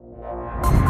E,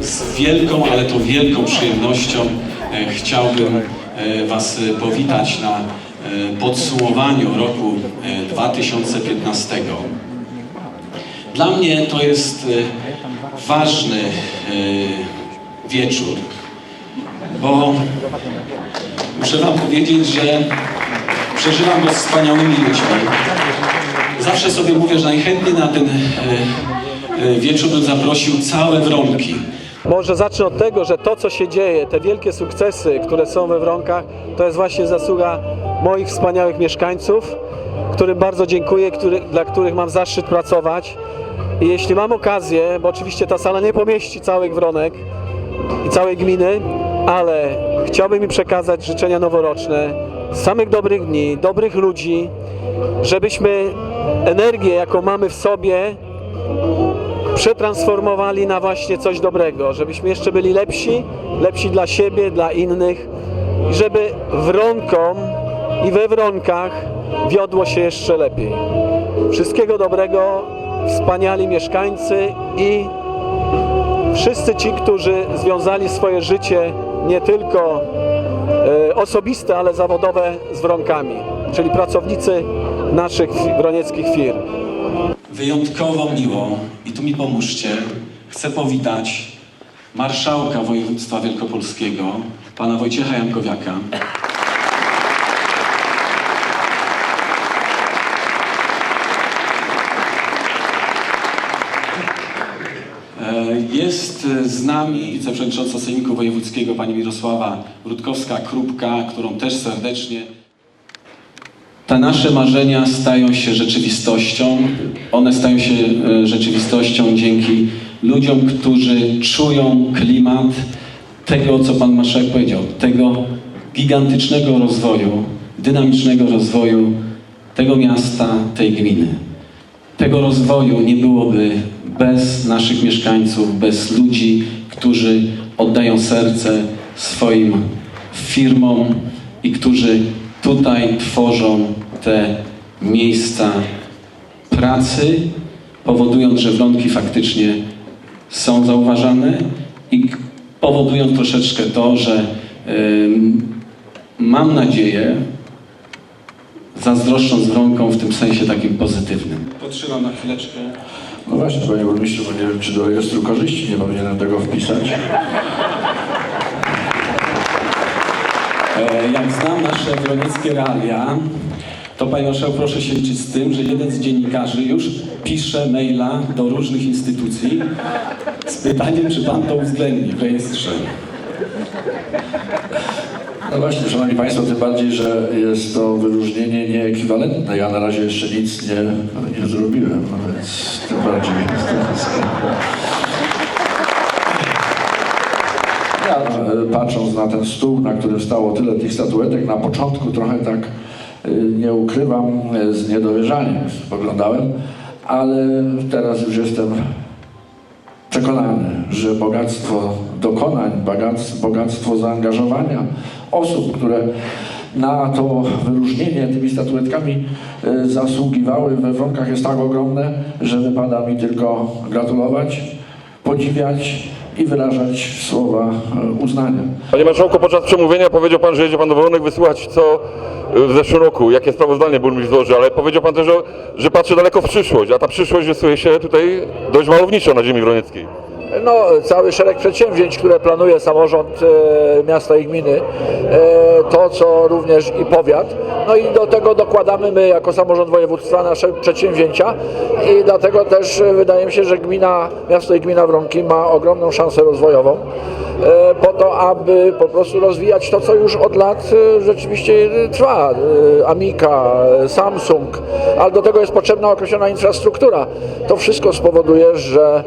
Z wielką, ale to wielką przyjemnością e, chciałbym e, Was e, powitać na podsumowaniu roku e, 2015. Dla mnie to jest ważny wieczór, bo muszę Wam powiedzieć, że przeżywam go z wspaniałymi ludźmi. Zawsze sobie mówię, że najchętniej na ten wieczór bym zaprosił całe Wronki. Może zacznę od tego, że to, co się dzieje, te wielkie sukcesy, które są we Wronkach, to jest właśnie zasługa moich wspaniałych mieszkańców, którym bardzo dziękuję, który, dla których mam zaszczyt pracować. I jeśli mam okazję, bo oczywiście ta sala nie pomieści całych Wronek i całej gminy, ale chciałbym im przekazać życzenia noworoczne, samych dobrych dni, dobrych ludzi, żebyśmy energię, jaką mamy w sobie, przetransformowali na właśnie coś dobrego, żebyśmy jeszcze byli lepsi, lepsi dla siebie, dla innych i żeby wronkom i we wronkach wiodło się jeszcze lepiej. Wszystkiego dobrego, wspaniali mieszkańcy i wszyscy ci, którzy związali swoje życie nie tylko e, osobiste, ale zawodowe z wronkami, czyli pracownicy naszych wronieckich firm. Wyjątkowo miło, i tu mi pomóżcie, chcę powitać marszałka województwa wielkopolskiego, pana Wojciecha Jankowiaka. E, Jest z nami wiceprzewodnicząca Sejmiku Wojewódzkiego pani Mirosława Rutkowska-Krupka, którą też serdecznie te nasze marzenia stają się rzeczywistością. One stają się e, rzeczywistością dzięki ludziom, którzy czują klimat tego, co Pan Marszałek powiedział, tego gigantycznego rozwoju, dynamicznego rozwoju tego miasta, tej gminy. Tego rozwoju nie byłoby bez naszych mieszkańców, bez ludzi, którzy oddają serce swoim firmom i którzy tutaj tworzą te miejsca pracy, powodując, że wronki faktycznie są zauważane i k- powodują troszeczkę to, że ym, mam nadzieję, zazdroszcząc wronką w tym sensie takim pozytywnym. Potrzymam na chwileczkę. No właśnie, panie burmistrzu, bo nie wiem, czy do rejestru korzyści nie powinienem tego wpisać. E, Jak znam nasze wronieckie realia, to panie marszałku proszę się liczyć z tym, że jeden z dziennikarzy już pisze maila do różnych instytucji z pytaniem, czy pan to uwzględni w rejestrze. No właśnie, szanowni państwo, tym bardziej, że jest to wyróżnienie nieekwiwalentne. Ja na razie jeszcze nic nie, nie zrobiłem, więc tym bardziej jest to Ja, e, patrząc na ten stół, na którym stało tyle tych statuetek, na początku trochę tak e, nie ukrywam, e, z niedowierzaniem spoglądałem, ale teraz już jestem przekonany, że bogactwo dokonań, bogactwo, zaangażowania osób, które na to wyróżnienie tymi statuetkami zasługiwały we Wronkach jest tak ogromne, że wypada mi tylko gratulować, podziwiać i wyrażać słowa e, uznania. Panie Marszałku, podczas przemówienia powiedział Pan, że jedzie Pan do Woronek wysłuchać co y, w zeszłym roku, jakie sprawozdanie burmistrz złoży, ale powiedział Pan też, że, że patrzy daleko w przyszłość, a ta przyszłość rysuje się tutaj dość malowniczo na ziemi wronieckiej. No, cały szereg przedsięwzięć, które planuje samorząd e, miasta i gminy, e, to co również i powiat. No i do tego dokładamy my jako samorząd województwa nasze przedsięwzięcia i dlatego też e, wydaje mi się, że gmina, miasto i gmina Wronki ma ogromną szansę rozwojową e, po to, aby po prostu rozwijać to, co już od lat e, rzeczywiście e, trwa. E, Amika, e, Samsung, ale do tego jest potrzebna określona infrastruktura. To wszystko spowoduje, że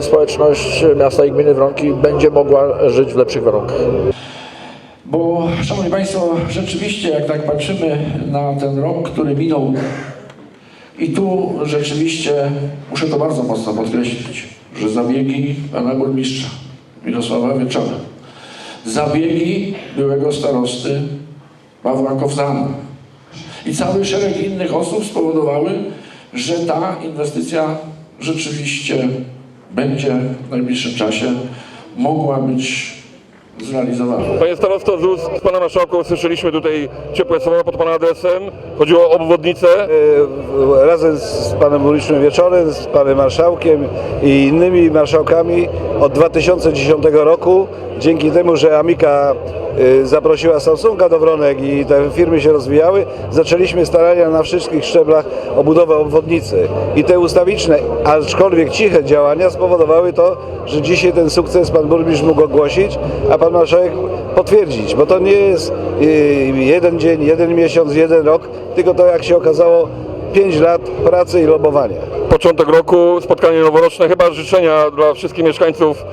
społeczność miasta i gminy Wronki będzie mogła żyć w lepszych warunkach. Bo, Szanowni Państwo, rzeczywiście, jak tak patrzymy na ten rok, który minął, i tu rzeczywiście muszę to bardzo mocno podkreślić, że zabiegi pana burmistrza Mirosława Wieczora, zabiegi byłego starosty Pawła Kowzana i cały szereg innych osób spowodowały, że ta inwestycja rzeczywiście będzie w najbliższym czasie mogła być zrealizowana. Panie starosto, z ust pana marszałka usłyszeliśmy tutaj ciepłe słowa pod pana adresem. Chodziło o obwodnicę. E, razem z panem burmistrzem Wieczorem, z panem marszałkiem i innymi marszałkami od 2010 roku, dzięki temu, że Amika e, zaprosiła Samsunga do Wronek i te firmy się rozwijały, zaczęliśmy starania na wszystkich szczeblach o budowę obwodnicy. I te ustawiczne, aczkolwiek ciche działania spowodowały to, że dzisiaj ten sukces pan burmistrz mógł ogłosić, a pan marszałek potwierdzić, bo to nie jest e, jeden dzień, jeden miesiąc, jeden rok, tylko to jak się okazało 5 lat pracy i lobowania. Początek roku, spotkanie noworoczne. Chyba życzenia dla wszystkich mieszkańców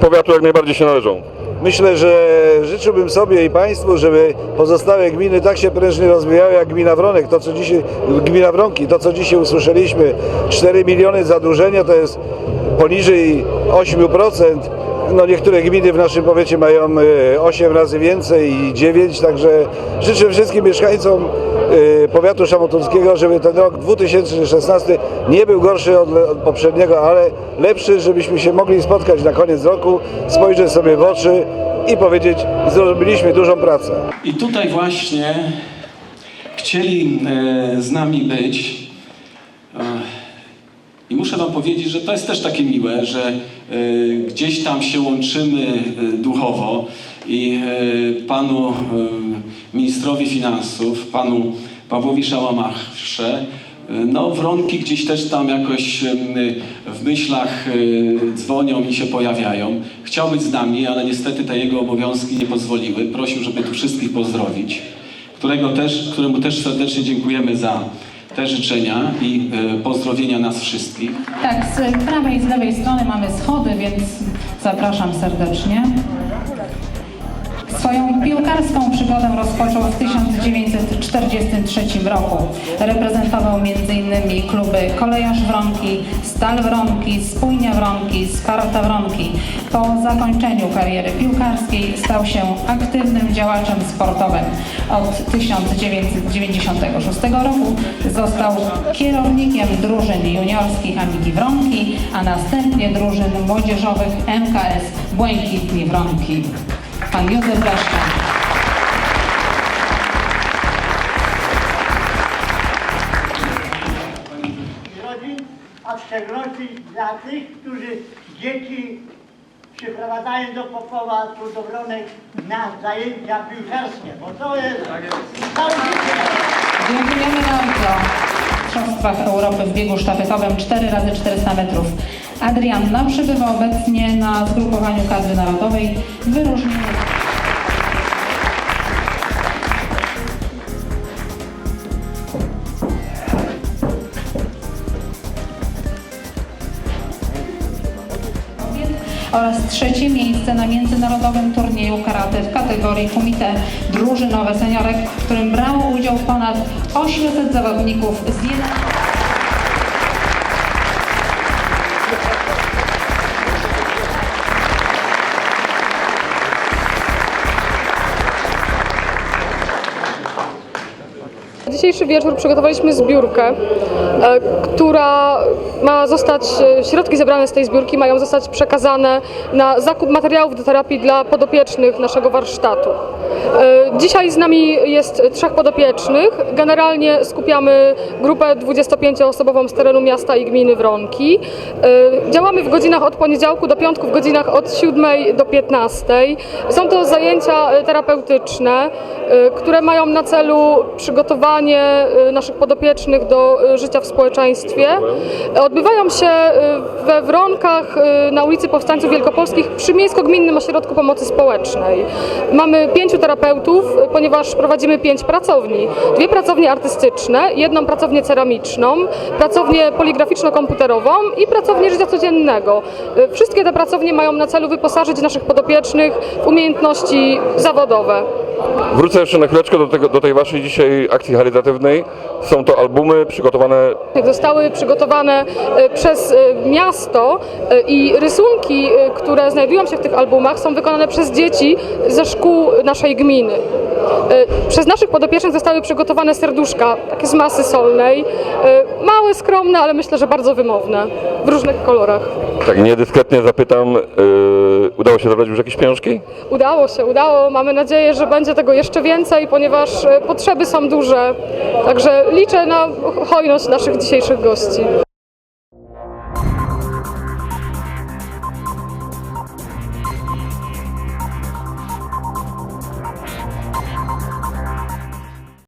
powiatu jak najbardziej się należą. Myślę, że życzyłbym sobie i Państwu, żeby pozostałe gminy tak się prężnie rozwijały jak gmina Wronek, to co dzisiaj, gmina Wronki, to co dzisiaj usłyszeliśmy, 4 miliony zadłużenia to jest poniżej 8%. No niektóre gminy w naszym powiecie mają e, 8 razy więcej i 9, także życzę wszystkim mieszkańcom e, powiatu szamotowskiego, żeby ten rok 2016 nie był gorszy od, od poprzedniego, ale lepszy, żebyśmy się mogli spotkać na koniec roku, spojrzeć sobie w oczy i powiedzieć, zrobiliśmy dużą pracę. I tutaj właśnie chcieli e, z nami być. Muszę Wam powiedzieć, że to jest też takie miłe, że e, gdzieś tam się łączymy e, duchowo i e, panu ministrowi finansów, panu Pawłowi Szałamasze, e, no Wronki gdzieś też tam jakoś w myślach dzwonią i się pojawiają. Chciał być z nami, ale niestety te jego obowiązki nie pozwoliły. Prosił, żeby tu wszystkich pozdrowić, którego też, któremu też serdecznie dziękujemy za te życzenia i e, pozdrowienia nas wszystkich. Tak, z prawej i z lewej strony mamy schody, więc zapraszam serdecznie. Swoją piłkarską przygodę rozpoczął w 1943 roku. Reprezentował m.in. kluby Kolejarz Wronki, Stal Wronki, Spójnia Wronki, Sparta Wronki. Po zakończeniu kariery piłkarskiej stał się aktywnym działaczem sportowym. Od 1996 roku został kierownikiem drużyn juniorskich Amigi Wronki, a następnie drużyn młodzieżowych MKS Błękitni Wronki. Pan Józef Leszka. rodzin, a w szczególności dla tych, którzy dzieci przyprowadzają do Popowa, tu do Wronek na zajęcia piłkarskie, bo to jest całe życie. Dziękujemy bardzo. W Mistrzostwach Europy w biegu sztafetowym 4 x 400 metrów. Adrianna przebywa obecnie na zgrupowaniu kadry narodowej. Wyróżnienie. Oraz trzecie miejsce na międzynarodowym turnieju karate w kategorii kumite drużynowe seniorek, w którym brało udział ponad 800 zawodników z 11 dzisiejszy wieczór przygotowaliśmy zbiórkę, e, która ma zostać, e, środki zebrane z tej zbiórki mają zostać przekazane na zakup materiałów do terapii dla podopiecznych naszego warsztatu. E, Dzisiaj z nami jest trzech podopiecznych. Generalnie skupiamy grupę 25-osobową z terenu miasta i gminy Wronki. Działamy w godzinach od poniedziałku do piątku, w godzinach od 7 do 15. Są to zajęcia terapeutyczne, które mają na celu przygotowanie e, naszych podopiecznych do e, życia w społeczeństwie. Odbywają się e, we Wronkach na ulicy Powstańców Wielkopolskich przy Miejsko-Gminnym Ośrodku Pomocy Społecznej. Mamy pięciu terapeutów, ponieważ prowadzimy pięć pracowni. Dwie pracownie artystyczne, jedną pracownię ceramiczną, pracownię poligraficzno-komputerową i pracownię życia codziennego. Wszystkie te pracownie mają na celu wyposażyć naszych podopiecznych w umiejętności zawodowe. Wrócę jeszcze na chwileczkę do, tego, do tej waszej dzisiaj akcji charytatywnej. Są to albumy przygotowane Zostały przygotowane e, przez e, miasto e, i rysunki, które znajdują się w tych albumach są wykonane przez dzieci ze szkół naszej gminy. E, Przez naszych podopiecznych zostały przygotowane serduszka, takie z masy solnej, e, małe, skromne, ale myślę, że bardzo wymowne, w różnych kolorach. Tak niedyskretnie zapytam, yy, udało się zabrać już jakieś pieniążki? Udało się, udało. Mamy nadzieję, że będzie tego jeszcze więcej, ponieważ e, potrzeby są duże. Także liczę na hojność naszych dzisiejszych gości.